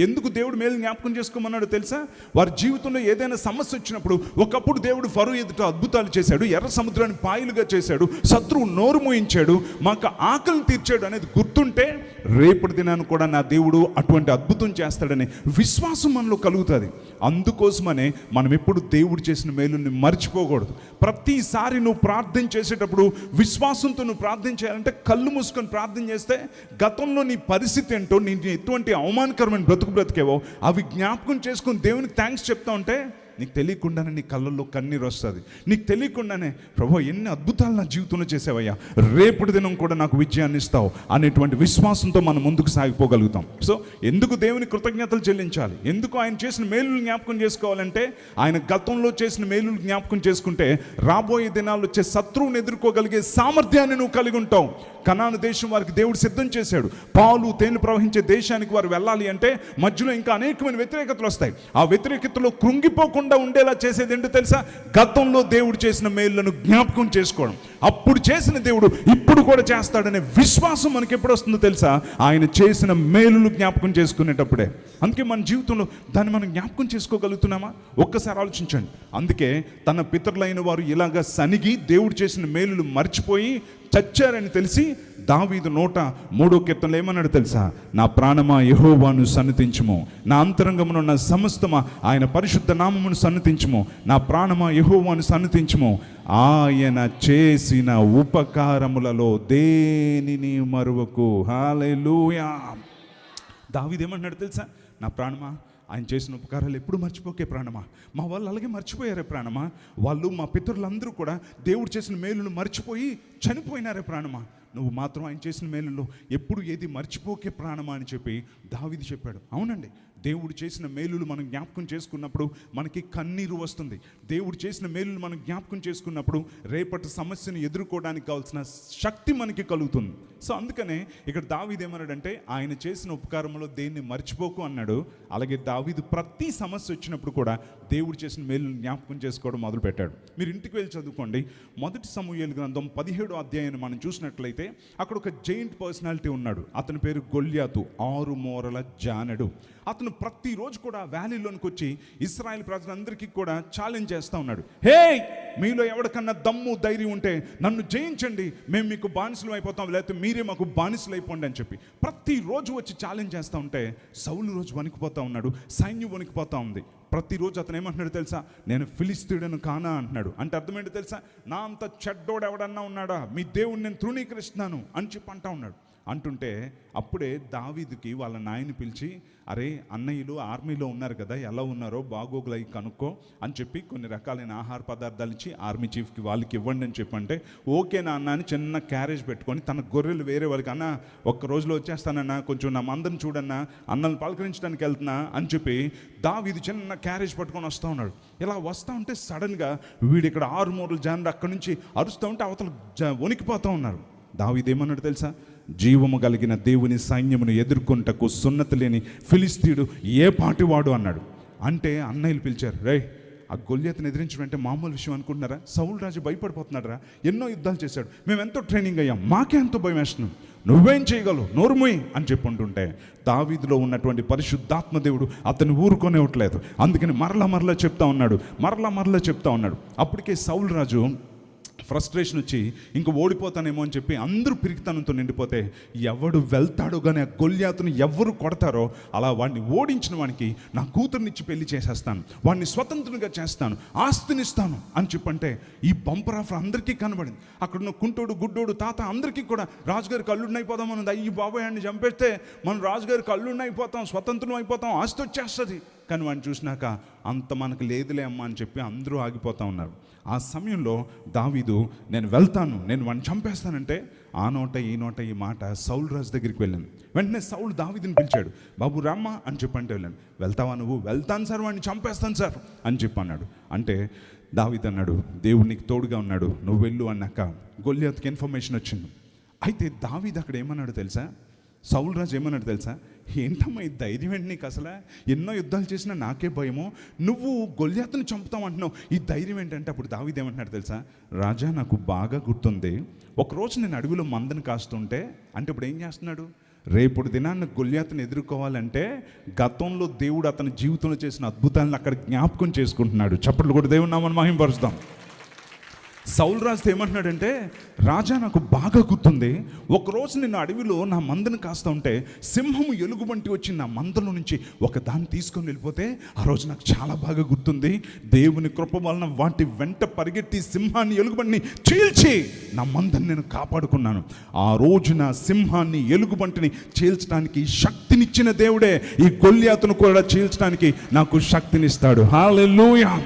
ఎందుకు దేవుడు మేలు జ్ఞాపకం చేసుకోమన్నాడు తెలుసా? వారి జీవితంలో ఏదైనా సమస్య వచ్చినప్పుడు ఒకప్పుడు దేవుడు ఫరు ఎదుట అద్భుతాలు చేశాడు ఎర్ర సముద్రాన్ని పాయలుగా చేశాడు శత్రువు నోరు మోయించాడు మాకు ఆకలి తీర్చాడు అనేది గుర్తుంటే రేపటి దినాన్ని కూడా నా దేవుడు అటువంటి అద్భుతం చేస్తాడని విశ్వాసం మనలో కలుగుతుంది. అందుకోసమనే మనం ఎప్పుడు దేవుడు చేసిన మేలుని మర్చిపోకూడదు. ప్రతిసారి నువ్వు ప్రార్థన చేసేటప్పుడు విశ్వాసంతో నువ్వు ప్రార్థన చేయాలంటే కళ్ళు మూసుకొని ప్రార్థన చేస్తే గతంలో నీ పరిస్థితి ఏంటో నీ ఎటువంటి అవమానకరమైన బ్రతుకు బ్రతికేవో అవి జ్ఞాపకం చేసుకొని దేవునికి థ్యాంక్స్ చెప్తా ఉంటే నీకు తెలియకుండానే నీ కళ్ళల్లో కన్నీరు వస్తుంది. నీకు తెలియకుండానే ప్రభు ఎన్ని అద్భుతాలు నా జీవితంలో చేసావయ్యా. రేపటి దినం కూడా నాకు విజయాన్ని ఇస్తావు. అనేటువంటి విశ్వాసంతో మనం ముందుకు సాగిపోగలుగుతాం. సో ఎందుకు దేవుని కృతజ్ఞతలు చెల్లించాలి? ఎందుకు ఆయన చేసిన మేలులు జ్ఞాపకం చేసుకోవాలంటే ఆయన గతంలో చేసిన మేలులు జ్ఞాపకం చేసుకుంటే రాబోయే దినాల్లో వచ్చే శత్రువుని ఎదుర్కోగలిగే సామర్థ్యాన్ని నువ్వు కలిగి ఉంటావు. కనాను దేశం వారికి దేవుడు సిద్ధం చేశాడు. పాలు తేనె ప్రవహించే దేశానికి వారు వెళ్ళాలి అంటే మధ్యలో ఇంకా అనేకమైన వ్యతిరేకతలు వస్తాయి. ఆ వ్యతిరేకతలో కృంగిపోకుండా ఉండేలా చేసేది ఏంటో తెలుసా? గతంలో దేవుడు చేసిన మేలులను జ్ఞాపకం చేసుకోవడం. అప్పుడు చేసిన దేవుడు ఇప్పుడు కూడా చేస్తాడనే విశ్వాసం మనకి ఎప్పుడు వస్తుందో తెలుసా? ఆయన చేసిన మేలును జ్ఞాపకం చేసుకునేటప్పుడే. అందుకే మన జీవితంలో దాన్ని మనం జ్ఞాపకం చేసుకోగలుగుతున్నామా? ఒక్కసారి ఆలోచించండి. అందుకే తన పితరులైన వారు ఇలాగా సనిగి దేవుడు చేసిన మేలులు మర్చిపోయి చచ్చారని తెలిసి దావీదు నోట మూడో కీర్తనలు ఏమన్నాడు తెలుసా? నా ప్రాణమా యహోవాను సన్నతించము నా అంతరంగమును నా సమస్తమా ఆయన పరిశుద్ధ నామమును సన్నతించము నా ప్రాణమా యహోవాను సన్నతించము ఆయన చేసిన ఉపకారములలో దేనిని మరువకు? హాలెలూయా దావీదు ఏమన్నాడు తెలుసా? నా ప్రాణమా ఆయన చేసిన ఉపకారాలు ఎప్పుడు మర్చిపోకే ప్రాణమా? మా వాళ్ళు అలాగే మర్చిపోయారే ప్రాణమా? వాళ్ళు మా పితరులందరూ కూడా దేవుడు చేసిన మేలును మర్చిపోయి చనిపోయినారే ప్రాణమా? నువ్వు మాత్రం ఆయన చేసిన మేలులో ఎప్పుడు ఏది మర్చిపోకే ప్రాణమా అని చెప్పి దావిది చెప్పాడు. అవునండి. దేవుడు చేసిన మేలులు మనం జ్ఞాపకం చేసుకున్నప్పుడు మనకి కన్నీరు వస్తుంది. దేవుడు చేసిన మేలులు మనం జ్ఞాపకం చేసుకున్నప్పుడు రేపటి సమస్యను ఎదుర్కోవడానికి కావాల్సిన శక్తి మనకి కలుగుతుంది. సో అందుకనే ఇక్కడ దావీద్ ఏమన్నాడంటే ఆయన చేసిన ఉపకారంలో దేన్ని మర్చిపోకు అన్నాడు. అలాగే దావీదు ప్రతి సమస్య వచ్చినప్పుడు కూడా దేవుడు చేసిన మేలును జ్ఞాపకం చేసుకోవడం మొదలుపెట్టాడు. మీరు ఇంటికి వెళ్ళి చదువుకోండి. మొదటి సమూహేలు గ్రంథం పదిహేడు అధ్యాయాన్ని మనం చూసినట్లయితే అక్కడ ఒక జైంట్ పర్సనాలిటీ ఉన్నాడు. అతని పేరు గొల్యాతు ఆరు మోరల జానడు. అతను ప్రతిరోజు కూడా వ్యాలీలోనికి వచ్చి ఇస్రాయల్ ప్రజలందరికీ కూడా ఛాలెంజ్ చేస్తూ ఉన్నాడు. హే మీలో ఎవరికన్నా దమ్ము ధైర్యం ఉంటే నన్ను జయించండి. మేము మీకు బానిసలు అయిపోతాం. లేకపోతే మీరే మాకు బానిసలు అయిపోండి అని చెప్పి ప్రతిరోజు వచ్చి ఛాలెంజ్ చేస్తూ ఉంటే సౌలు రోజు వణికిపోతూ ఉన్నాడు. సైన్యం వణికిపోతూ ఉంది. ప్రతిరోజు అతను ఏమంటున్నాడు తెలుసా? నేను ఫిలిస్తీయుడను కానా అంటున్నాడు. అంటే అర్థమేంటి తెలుసా? నా అంత చెడ్డోడు ఎవడన్నా ఉన్నాడా? మీ దేవుడిని నేను తృణీకరిస్తున్నాను అని చెప్పి అంటా ఉన్నాడు. అంటుంటే అప్పుడే దావీదుకి వాళ్ళ నాయని పిలిచి అరే అన్నయ్యలు ఆర్మీలో ఉన్నారు కదా ఎలా ఉన్నారో బాగోగులు కనుక్కో అని చెప్పి కొన్ని రకాలైన ఆహార పదార్థాలు ఇచ్చి ఆర్మీ చీఫ్కి వాళ్ళకి ఇవ్వండి అని చెప్పంటే ఓకే నా అన్న అని చిన్న క్యారేజ్ పెట్టుకొని తన గొర్రెలు వేరే వాళ్ళకి అన్న ఒక్క రోజులో వచ్చేస్తానన్నా కొంచెం నా మందని చూడన్నా అన్నల్ని పలకరించడానికి వెళ్తున్నా అని చెప్పి దావీదు చిన్న క్యారేజ్ పట్టుకొని వస్తూ ఉన్నాడు. ఇలా వస్తూ ఉంటే సడన్గా వీడు ఇక్కడ ఆరు మూరలు జనరు అక్కడి నుంచి అరుస్తూ ఉంటే అవతల జ వణికిపోతూ ఉన్నారు. దావిదేమన్నాడు తెలుసా? జీవము కలిగిన దేవుని సైన్యమును ఎదుర్కొంటకు సున్నతి లేని ఫిలిస్తీడు ఏ పాటివాడు అన్నాడు. అంటే అన్నయ్యలు పిలిచారు రే ఆ గొల్యతను ఎదిరించడం అంటే మామూలు విషయం అనుకుంటున్నారా? సౌల్ రాజు భయపడిపోతున్నాడు రా ఎన్నో యుద్ధాలు చేశాడు. మేము ఎంతో ట్రైనింగ్ అయ్యాం. మాకే ఎంతో భయం వేస్తున్నాం. నువ్వేం చేయగలవు? నోరుమోయి అని చెప్పి ఉంటుంటే ఉన్నటువంటి పరిశుద్ధాత్మ దేవుడు అతను ఊరుకొనే అందుకని మరలా మరలా చెప్తా ఉన్నాడు. మరలా మరలా చెప్తా ఉన్నాడు. అప్పటికే సౌల్ రాజు ఫ్రస్ట్రేషన్ వచ్చి ఇంక ఓడిపోతానేమో అని చెప్పి అందరూ పిరికితనంతో నిండిపోతే ఎవడు వెళ్తాడో కానీ ఆ గొల్యాతుని ఎవరు కొడతారో అలా వాడిని ఓడించిన వానికి నా కూతుర్నిచ్చి పెళ్ళి చేసేస్తాను వాడిని స్వతంత్రంగా చేస్తాను ఆస్తినిస్తాను అని చెప్పంటే ఈ బంపర్ ఆఫర్ అందరికీ కనబడింది. అక్కడ ఉన్న కుంటోడు గుడ్డోడు తాత అందరికీ కూడా రాజుగారికి అల్లుడిని అయిపోదాం అయ్యి బాబాయ్ అని చంపేస్తే మనం రాజుగారికి అల్లుడిని అయిపోతాం స్వతంత్రం అయిపోతాం ఆస్తి వచ్చేస్తుంది. కానీ వాడిని చూసినాక అంత మనకు లేదులే అమ్మా అని చెప్పి అందరూ ఆగిపోతూ ఉన్నారు. ఆ సమయంలో దావీదు నేను వెళ్తాను నేను వాడిని చంపేస్తానంటే ఆ నోట ఈ నోట ఈ మాట సౌల్ రాజు దగ్గరికి వెళ్ళాను. వెంటనే సౌల్ దావీదుని పిలిచాడు బాబు రమ్మ అని చెప్పంటే వెళ్ళాను వెళ్తావా నువ్వు? వెళ్తాను సార్ వాడిని చంపేస్తాను సార్ అని చెప్పి అన్నాడు. అంటే దావీద్ అన్నాడు దేవుడు నీకు తోడుగా ఉన్నాడు నువ్వు వెళ్ళు అన్నాక గొల్లియత్కి ఇన్ఫర్మేషన్ వచ్చింది. అయితే దావీద్ అక్కడ ఏమన్నాడు తెలుసా? సౌల్ రాజు ఏమన్నాడు తెలుసా? ఏంటమ్మా ఈ ధైర్యం ఏంటి నీకు అసలు? ఎన్నో యుద్ధాలు చేసినా నాకే భయము? నువ్వు గొల్యాతను చంపుతావు అంటున్నావు. ఈ ధైర్యం ఏంటంటే అప్పుడు దావీద్ ఏమంటున్నాడు తెలుసా? రాజా నాకు బాగా గుర్తుంది. ఒకరోజు నేను అడవిలో మందని కాస్తుంటే అంటే ఇప్పుడు ఏం చేస్తున్నాడు? రేపటి దినాన్ని గొల్యాతను ఎదుర్కోవాలంటే గతంలో దేవుడు అతని జీవితంలో చేసిన అద్భుతాలను అక్కడ జ్ఞాపకం చేసుకుంటున్నాడు. చప్పట్లు కూడా దేవుడు నామని మహింపరుస్తాం. సౌల్ రాజుతో ఏమంటున్నాడంటే రాజా నాకు బాగా గుర్తుంది. ఒకరోజు నేను అడవిలో నా మందను కాస్తా ఉంటే సింహము ఎలుగుబంటి వచ్చి నా మందలో నుంచి ఒక దాన్ని తీసుకొని వెళ్ళిపోతే ఆ రోజు నాకు చాలా బాగా గుర్తుంది. దేవుని కృప వలన వాటి వెంట పరిగెత్తి సింహాన్ని ఎలుగుబంటిని చీల్చి నా మందని నేను కాపాడుకున్నాను. ఆ రోజు నా సింహాన్ని ఎలుగుబంటిని చీల్చడానికి శక్తినిచ్చిన దేవుడే. ఈ గొల్యాతును కూడా చీల్చడానికి నాకు శక్తినిస్తాడు. హాలెలూయా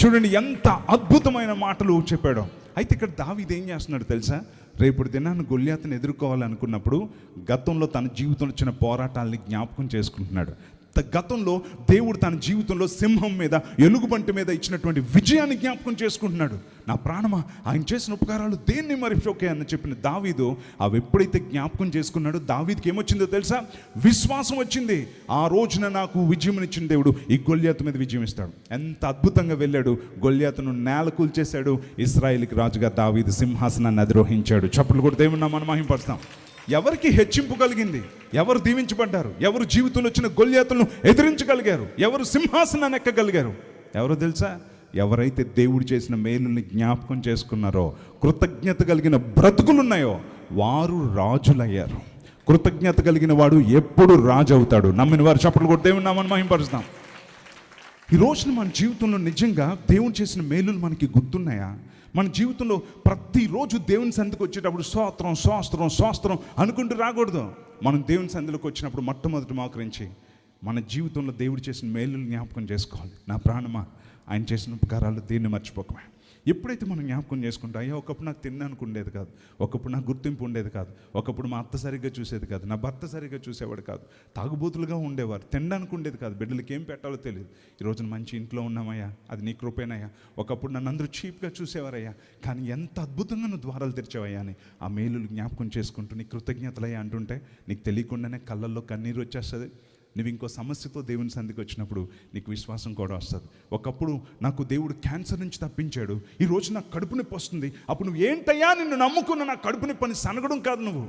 చూడండి ఎంత అద్భుతమైన మాటలు చెప్పాడో. అయితే ఇక్కడ దావిది ఏం చేస్తున్నాడు తెలుసా? రేపటి దినాన్ని గొల్యాతను ఎదుర్కోవాలనుకున్నప్పుడు గతంలో తన జీవితంలో వచ్చిన పోరాటాలని జ్ఞాపకం చేసుకుంటున్నాడు. గతంలో దేవుడు తన జీవితంలో సింహం మీద ఎలుగుబంటి మీద ఇచ్చినటువంటి విజయాన్ని జ్ఞాపకం చేసుకుంటున్నాడు. నా ప్రాణమా? ఆయన చేసిన ఉపకారాలు దేన్ని మరిచోకే అని చెప్పిన దావీదు అవి ఎప్పుడైతే జ్ఞాపకం చేసుకున్నాడో దావీదికి ఏమొచ్చిందో తెలుసా? విశ్వాసం వచ్చింది. ఆ రోజున నాకు విజయం ఇచ్చిన దేవుడు ఈ గొల్యాతు మీద విజయం ఇస్తాడు. ఎంత అద్భుతంగా వెళ్ళాడు. గొల్యాతును నేల కూల్చేశాడు. ఇస్రాయిల్కి రాజుగా దావీదు సింహాసనాన్ని అధిరోహించాడు చప్పట్లు కూడా దేవుడిని మనం మహింపరుస్తాం. ఎవరికి హెచ్చింపు కలిగింది? ఎవరు దీవించబడ్డారు? ఎవరు జీవితంలో వచ్చిన గొల్యాతులను ఎదిరించగలిగారు? ఎవరు సింహాసనాన్ని ఎక్కగలిగారు? ఎవరు తెలుసా? ఎవరైతే దేవుడు చేసిన మేలుల్ని జ్ఞాపకం చేసుకున్నారో కృతజ్ఞత కలిగిన బ్రతుకులున్నాయో వారు రాజులయ్యారు. కృతజ్ఞత కలిగిన వాడు ఎప్పుడు రాజు అవుతాడు నమ్మిన వారు చప్పట్లు కూడా దేవుని నామని మహింపరుస్తాం. ఈ రోజున మన జీవితంలో నిజంగా దేవుడు చేసిన మేలులు మనకి గుర్తున్నాయా? మన జీవితంలో ప్రతిరోజు దేవుని సంధికి వచ్చేటప్పుడు స్తోత్రం స్తోత్రం స్తోత్రం అనుకుంటూ రాకూడదు. మనం దేవుని సంధిలోకి వచ్చినప్పుడు మొట్టమొదటి మోకరించి మన జీవితంలో దేవుడు చేసిన మేలులు జ్ఞాపకం చేసుకోవాలి. నా ప్రాణమా? ఆయన చేసిన ఉపకారాలు దేన్ని మర్చిపోకమే. ఎప్పుడైతే మనం జ్ఞాపకం చేసుకుంటాం అయ్యా ఒకప్పుడు నాకు తినడానికి ఉండేది కాదు ఒకప్పుడు నాకు గుర్తింపు ఉండేది కాదు ఒకప్పుడు మా అత్త సరిగ్గా చూసేది కాదు నా భర్త సరిగ్గా చూసేవాడు కాదు తాగుబోతులుగా ఉండేవారు తినడానికి ఉండేది కాదు బిడ్డలకి ఏం పెట్టాలో తెలియదు. ఈరోజు మంచి ఇంట్లో ఉన్నామయ్యా అది నీ కృపేనయ్యా ఒకప్పుడు నన్ను అందరూ చీప్గా చూసేవారయ్యా కానీ ఎంత అద్భుతంగా నువ్వు ద్వారాలు తెరిచావయ్యా అని ఆ మేలులు జ్ఞాపకం చేసుకుంటూ నీ కృతజ్ఞతలయ్యా అంటుంటే నీకు తెలియకుండానే కళ్ళల్లో కన్నీరు వచ్చేస్తుంది. నువ్వు ఇంకో సమస్యతో దేవుని సంధికి వచ్చినప్పుడు నీకు విశ్వాసం కూడా వస్తుంది. ఒకప్పుడు నాకు దేవుడు క్యాన్సర్ నుంచి తప్పించాడు. ఈ రోజు నాకు కడుపు నొప్పి వస్తుంది అప్పుడు నువ్వు ఏంటయ్యా నిన్ను నమ్ముకున్న నా కడుపు నొప్పి అని సనగడం కాదు నువ్వు.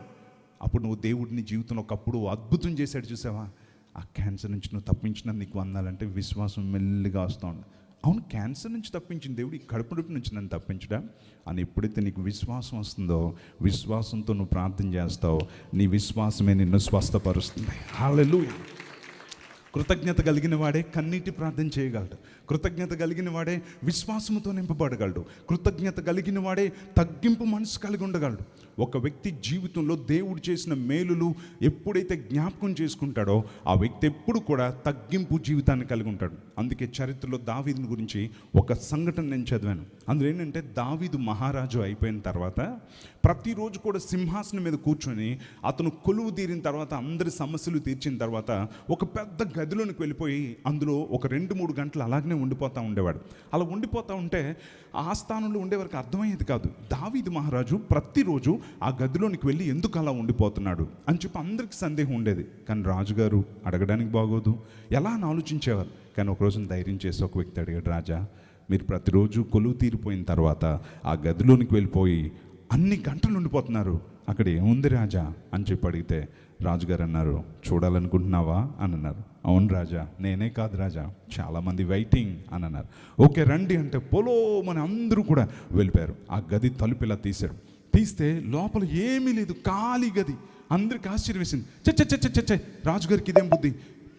అప్పుడు నువ్వు దేవుడిని జీవితంలో ఒకప్పుడు అద్భుతం చేశాడు చూసావా? ఆ క్యాన్సర్ నుంచి నువ్వు తప్పించిన నీకు వందాలంటే విశ్వాసం మెల్లిగా వస్తుంది అవును క్యాన్సర్ నుంచి తప్పించిన దేవుడు ఈ కడుపు నొప్పి నుంచి నన్ను తప్పించడా? అని ఎప్పుడైతే నీకు విశ్వాసం వస్తుందో విశ్వాసంతో నువ్వు ప్రార్థన చేస్తావు నీ విశ్వాసమే నిన్ను స్వస్థపరుస్తుంది. హల్లెలూయా కృతజ్ఞత కలిగిన వాడే కన్నీటి ప్రార్థన చేయగలడు. కృతజ్ఞత కలిగిన వాడే విశ్వాసముతో నింపబడగలడు. కృతజ్ఞత కలిగిన వాడే తగ్గింపు మనసు కలిగి ఉండగలడు. ఒక వ్యక్తి జీవితంలో దేవుడు చేసిన మేలులు ఎప్పుడైతే జ్ఞాపకం చేసుకుంటాడో ఆ వ్యక్తి ఎప్పుడు కూడా తగ్గింపు జీవితాన్ని కలిగి ఉంటాడు. అందుకే చరిత్రలో దావీదుని గురించి ఒక సంఘటన నేను చదివాను. అందులో ఏంటంటే దావీదు మహారాజు అయిపోయిన తర్వాత ప్రతిరోజు కూడా సింహాసనం మీద కూర్చొని అతను కొలువు తీరిన తర్వాత అందరి సమస్యలు తీర్చిన తర్వాత ఒక పెద్ద గదిలోనికి వెళ్ళిపోయి అందులో ఒక రెండు మూడు గంటలు అలాగనే ఉండిపోతూ ఉండేవాడు. అలా ఉండిపోతూ ఉంటే ఆ స్థానంలో ఉండేవారికి అర్థమయ్యేది కాదు దావీదు మహారాజు ప్రతిరోజు ఆ గదిలోనికి వెళ్ళి ఎందుకు అలా ఉండిపోతున్నాడు? అని చెప్పి అందరికీ సందేహం ఉండేది. కానీ రాజుగారు అడగడానికి బాగోదు. ఎలా అని ఆలోచించేవారు. కానీ ఒకరోజు ధైర్యం చేసి ఒక వ్యక్తి అడిగాడు రాజా మీరు ప్రతిరోజు కొలువు తీరిపోయిన తర్వాత ఆ గదిలోనికి వెళ్ళిపోయి అన్ని గంటలు ఉండిపోతున్నారు. అక్కడ ఏముంది రాజా? అని చెప్పి అడిగితే రాజుగారు అన్నారు చూడాలనుకుంటున్నావా? అని అన్నారు అవును రాజా నేనే కాదు రాజా చాలామంది వెయిటింగ్ అని అన్నారు ఓకే రండి అంటే పొలో మన అందరూ కూడా వెళ్ళిపోయారు. ఆ గది తలుపు ఇలా తీశారు. తీస్తే లోపల ఏమీ లేదు ఖాళీ గది. అందరికి ఆశ్చర్యం వేసింది చచ్చ చచ్చ చచ్చ రాజుగారికి ఇదేం బుద్ధి?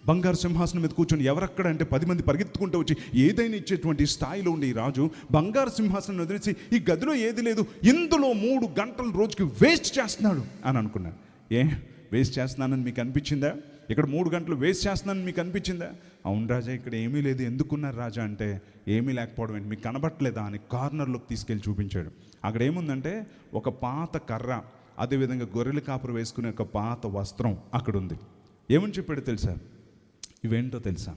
బంగారు సింహాసనం మీద కూర్చొని ఎవరక్కడ అంటే పది మంది పరిగెత్తుకుంటూ వచ్చి ఏదైనా ఇచ్చేటువంటి స్థాయిలో ఉండే ఈ రాజు బంగారు సింహాసనం వదిలేసి ఈ గదిలో ఏది లేదు ఇందులో మూడు గంటలు రోజుకి వేస్ట్ చేస్తున్నాడు అని అనుకున్నాను ఏ వేస్ట్ చేస్తున్నానని మీకు అనిపించిందా? ఇక్కడ మూడు గంటలు వేస్ట్ చేస్తున్నానని మీకు అనిపించిందా? అవును రాజా ఇక్కడ ఏమీ లేదు. ఎందుకున్నారు రాజా అంటే ఏమీ లేకపోవడం ఏంటి? మీకు కనబట్టలేదా అని కార్నర్లోకి తీసుకెళ్ళి చూపించాడు. అక్కడ ఏముందంటే ఒక పాత కర్ర అదేవిధంగా గొర్రెల కాపురు వేసుకునే ఒక పాత వస్త్రం అక్కడ ఉంది. ఏమని చెప్పాడు తెలుసా? ఇవేంటో తెలుసా?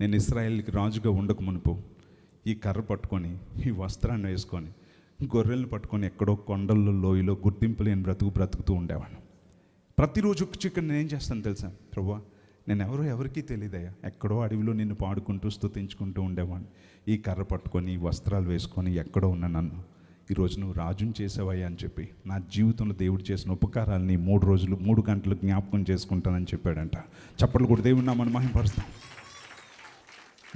నేను ఇస్రాయల్కి రాజుగా ఉండక మునుపు ఈ కర్ర పట్టుకొని ఈ వస్త్రాన్ని వేసుకొని గొర్రెలను పట్టుకొని ఎక్కడో కొండల్లో లోయలో గుర్తింపు లేని బ్రతుకు బ్రతుకుతూ ఉండేవాడిని. ప్రతిరోజు చికెన్ నేను ఏం చేస్తాను తెలుసా? ప్రభా నేను ఎవరో ఎవరికీ తెలియదయ్యా ఎక్కడో అడవిలో నిన్ను పాడుకుంటూ స్తుతించుకుంటూ ఉండేవాడిని. ఈ కర్ర పట్టుకొని వస్త్రాలు వేసుకొని ఎక్కడో ఉన్న నన్ను ఈరోజు నువ్వు రాజుని చేసావయ్యా అని చెప్పి నా జీవితంలో దేవుడు చేసిన ఉపకారాలని మూడు రోజులు మూడు గంటలు జ్ఞాపకం చేసుకుంటానని చెప్పాడంట. చప్పట్లు కూడా దేవుడు నా మనం మహింపరుస్తాం.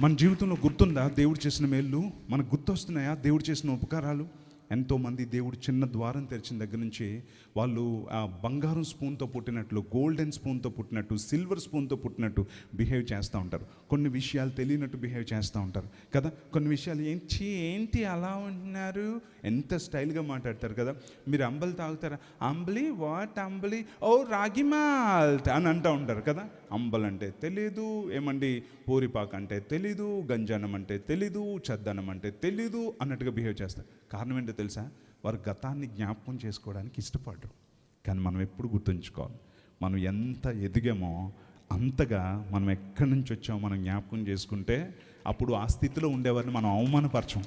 మన జీవితంలో గుర్తుందా? దేవుడు చేసిన మేళ్ళు మనకు గుర్తొస్తున్నాయా? దేవుడు చేసిన ఉపకారాలు? ఎంతోమంది దేవుడు చిన్న ద్వారం తెరిచిన దగ్గర నుంచి వాళ్ళు ఆ బంగారం స్పూన్తో పుట్టినట్లు గోల్డెన్ స్పూన్తో పుట్టినట్టు సిల్వర్ స్పూన్తో పుట్టినట్టు బిహేవ్ చేస్తూ ఉంటారు. కొన్ని విషయాలు తెలియనట్టు బిహేవ్ చేస్తూ ఉంటారు. కదా? కొన్ని విషయాలు ఏంటి ఏంటి అలా ఉంటున్నారు? ఎంత స్టైల్గా మాట్లాడతారు కదా? మీరు అంబలి తాగుతారా? అంబలి వాట్ అంబలి? ఓ రాగి మాల్ట్ అని అంటూ ఉంటారు కదా? అంబల్ అంటే తెలీదు ఏమండి? పూరిపాక అంటే తెలీదు గంజనం అంటే తెలీదు చద్దనం అంటే తెలీదు అన్నట్టుగా బిహేవ్ చేస్తారు కారణం ఏంటో తెలుసా? వారు గతాన్ని జ్ఞాపకం చేసుకోవడానికి ఇష్టపడరు. కానీ మనం ఎప్పుడు గుర్తుంచుకోవాలి. మనం ఎంత ఎదిగామో అంతగా మనం ఎక్కడి నుంచి వచ్చామో మనం జ్ఞాపకం చేసుకుంటే అప్పుడు ఆ స్థితిలో ఉండేవారిని మనం అవమానపరచం.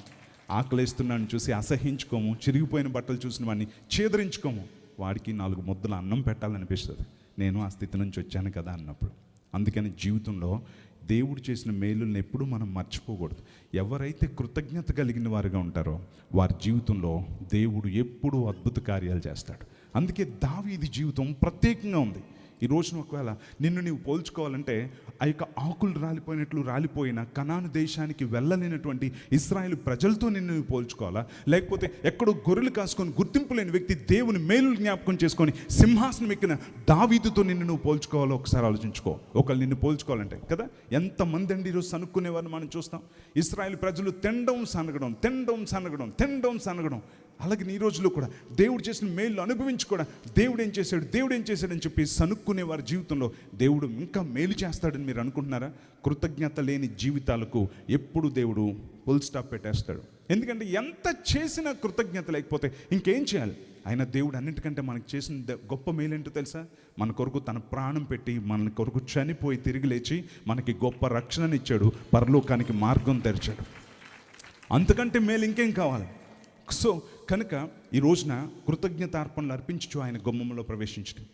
ఆకలిస్తున్నాను చూసి అసహించుకోము చిరిగిపోయిన బట్టలు చూసిన వాడిని చేదరించుకోము. వాడికి నాలుగు ముద్దల అన్నం పెట్టాలనిపిస్తుంది. నేను ఆ స్థితి నుంచి వచ్చాను కదా అన్నప్పుడు. అందుకని జీవితంలో దేవుడు చేసిన మేలుల్ని ఎప్పుడూ మనం మర్చిపోకూడదు. ఎవరైతే కృతజ్ఞత కలిగిన వారుగా ఉంటారో వారి జీవితంలో దేవుడు ఎప్పుడూ అద్భుత కార్యాలు చేస్తాడు. అందుకే దావీది జీవితం ప్రత్యేకంగా ఉంది. ఈ రోజున ఒకవేళ నిన్ను నీవు పోల్చుకోవాలంటే ఆ యొక్క ఆకులు రాలిపోయినట్లు రాలిపోయిన కనాను దేశానికి వెళ్ళలేనటువంటి ఇస్రాయేల్ ప్రజలతో నిన్ను నువ్వు పోల్చుకోవాలా? లేకపోతే ఎక్కడో గొర్రెలు కాసుకొని గుర్తింపు లేని వ్యక్తి దేవుని మేలు జ్ఞాపకం చేసుకొని సింహాసనం ఎక్కిన దావీదుతో నిన్ను నువ్వు పోల్చుకోవాలో? ఒకసారి ఆలోచించుకో. ఒకళ్ళు నిన్ను పోల్చుకోవాలంటే కదా? ఎంతమంది అండి ఈరోజు సనుక్కునేవారిని మనం చూస్తాం. ఇస్రాయేల్ ప్రజలు తినడం సనగడం తినడం సనగడం తినడం సనగడం. అలాగే ఈ రోజుల్లో కూడా దేవుడు చేసిన మేలు అనుభవించి కూడా దేవుడు ఏం చేశాడు? దేవుడు ఏం చేశాడని చెప్పి సనుక్కునే వారి జీవితంలో దేవుడు ఇంకా మేలు చేస్తాడని మీరు అనుకుంటున్నారా? కృతజ్ఞత లేని జీవితాలకు ఎప్పుడు దేవుడు ఫుల్ స్టాప్ పెట్టేస్తాడు. ఎందుకంటే ఎంత చేసినా కృతజ్ఞత లేకపోతే ఇంకేం చేయాలి? ఆయన దేవుడు అన్నింటికంటే మనకు చేసిన గొప్ప మేలేంటో తెలుసా? మన కొరకు తన ప్రాణం పెట్టి మన కొరకు చనిపోయి తిరిగి లేచి మనకి గొప్ప రక్షణనిచ్చాడు. పరలోకానికి మార్గం తెరిచాడు. అంతకంటే మేలు ఇంకేం కావాలి? సో కనుక ఈ రోజున కృతజ్ఞతార్పణలు అర్పించు ఆయన గుమ్మంలో ప్రవేశించడం